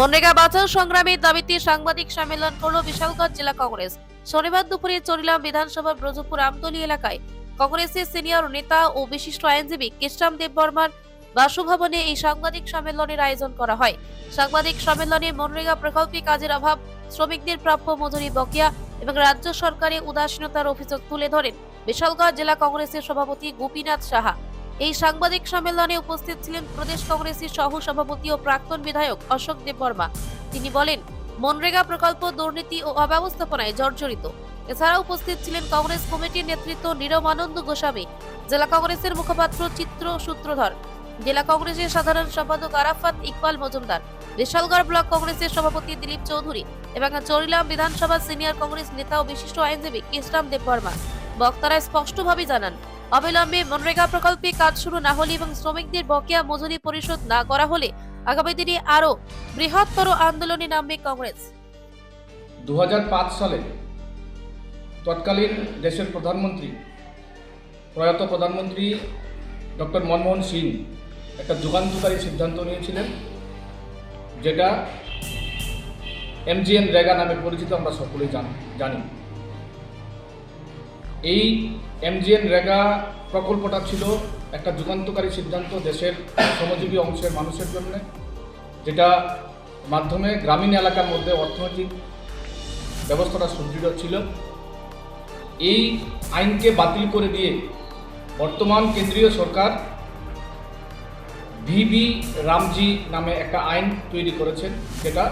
মনরেগা বাঁচাও সংগ্রামের দাবিতে সাংবাদিক সম্মেলন করল বিশালগঞ্জ জেলা কংগ্রেস। শনিবার দুপুরে চরিলাম বিধানসভা ব্রজপুর আমতলী এলাকায়। কংগ্রেসের সিনিয়র নেতা ও বিশিষ্ট আইনজীবী কৃষ্ণাম দেব বর্মার বাসভবনে এই সাংবাদিক সম্মেলনের আয়োজন করা হয়। সাংবাদিক সম্মেলনে মনরেগা প্রকল্পে কাজের অভাব, শ্রমিকদের প্রাপ্য মজুরি বকেয়া এবং রাজ্য সরকারের উদাসীনতার অভিযোগ তুলে ধরেন বিশালগঞ্জ জেলা কংগ্রেসের সভাপতি গোপীনাথ সাহা। এই সাংবাদিক সম্মেলনে উপস্থিত ছিলেন প্রদেশ কংগ্রেসের সহ সভাপতি ও প্রাক্তন বিধায়ক অশোক দেববর্মা তিনি বলেন, মনরেগা প্রকল্প দুর্নীতি ও অব্যবস্থাপনায় জর্জরিত। এছাড়া উপস্থিত ছিলেন কংগ্রেস কমিটির নেতৃত্ব নীরমানন্দ গোস্বামী, জেলা কংগ্রেসের মুখপাত্র চিত্র সূত্রধর, জেলা কংগ্রেসের সাধারণ সম্পাদক আরাফাত ইকবাল মজুমদার বিশালগড় ব্লক কংগ্রেসের সভাপতি দিলীপ চৌধুরী এবং চরিলাম বিধানসভা সিনিয়র কংগ্রেস নেতা ও বিশিষ্ট আইনজীবী কৃষ্ণাম দেববর্মা বক্তারা স্পষ্টভাবে জানান অবিলম্বে মনরেগা প্রকল্পে কাজ শুরু না হলে এবং শ্রমিকদের বকেয়া মজুরি পরিশোধ না করা হলে আগামী দিনে আরও বৃহত্তর আন্দোলনে নামবে কংগ্রেস। দু সালে তৎকালীন দেশের প্রধানমন্ত্রী, প্রয়াত প্রধানমন্ত্রী ডক্টর মনমোহন সিং একটা যুগান্তকারী সিদ্ধান্ত নিয়েছিলেন, যেটা এমজিএন রেগা নামে পরিচিত আমরা সকলেই জানি। এই এমজিএন রেগা প্রকল্পটা ছিল একটা যুগান্তকারী সিদ্ধান্ত দেশের শ্রমজীবী অংশের মানুষের জন্য, যেটা মাধ্যমে গ্রামীণ এলাকার মধ্যে অর্থনৈতিক ব্যবস্থাটা সুদৃঢ় ছিল। এই আইনকে বাতিল করে দিয়ে বর্তমান কেন্দ্রীয় সরকার ভিবি রামজি নামে একটা আইন তৈরি করেছেন যেটা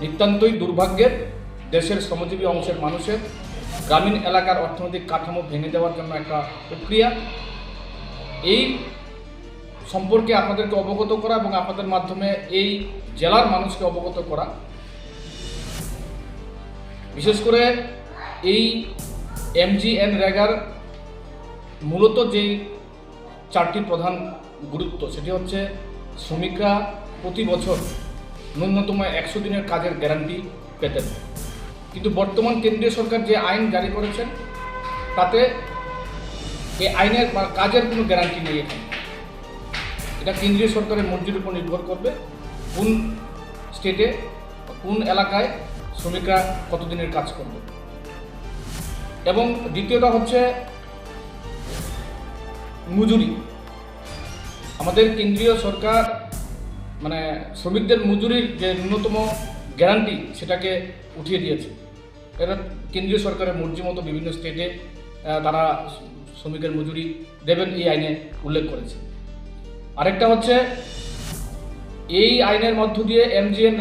নিতান্তই দুর্ভাগ্যের দেশের শ্রমজীবী অংশের মানুষের গ্রামীণ এলাকার অর্থনৈতিক কাঠামো ভেঙে দেওয়ার জন্য একটা প্রক্রিয়া। এই সম্পর্কে আপনাদেরকে অবগত করা এবং আপনাদের মাধ্যমে এই জেলার মানুষকে অবগত করা। বিশেষ করে এই এমজিএন রেগার মূলত যেই চারটি প্রধান গুরুত্ব, সেটি হচ্ছে শ্রমিকরা প্রতি বছর ন্যূনতম একশো দিনের কাজের গ্যারান্টি পেতেন। কিন্তু বর্তমান কেন্দ্রীয় সরকার যে আইন জারি করেছেন, তাতে এই আইনের কাজের কোনো গ্যারান্টি নেই এখানে। এটা কেন্দ্রীয় সরকারের মর্জির উপর নির্ভর করবে কোন স্টেটে কোন এলাকায় শ্রমিকরা কতদিনের কাজ করবে। এবং দ্বিতীয়টা হচ্ছে মজুরি। আমাদের কেন্দ্রীয় সরকার মানে শ্রমিকদের মজুরির যে ন্যূনতম গ্যারান্টি সেটাকে উঠিয়ে দিয়েছে। এটা কেন্দ্রীয় সরকারের মর্জি মতো বিভিন্ন স্টেটে তারা শ্রমিকের মজুরি দেবেন এই আইনে উল্লেখ করেছে। আরেকটা হচ্ছে, এই আইনের মধ্য দিয়ে এমজিএন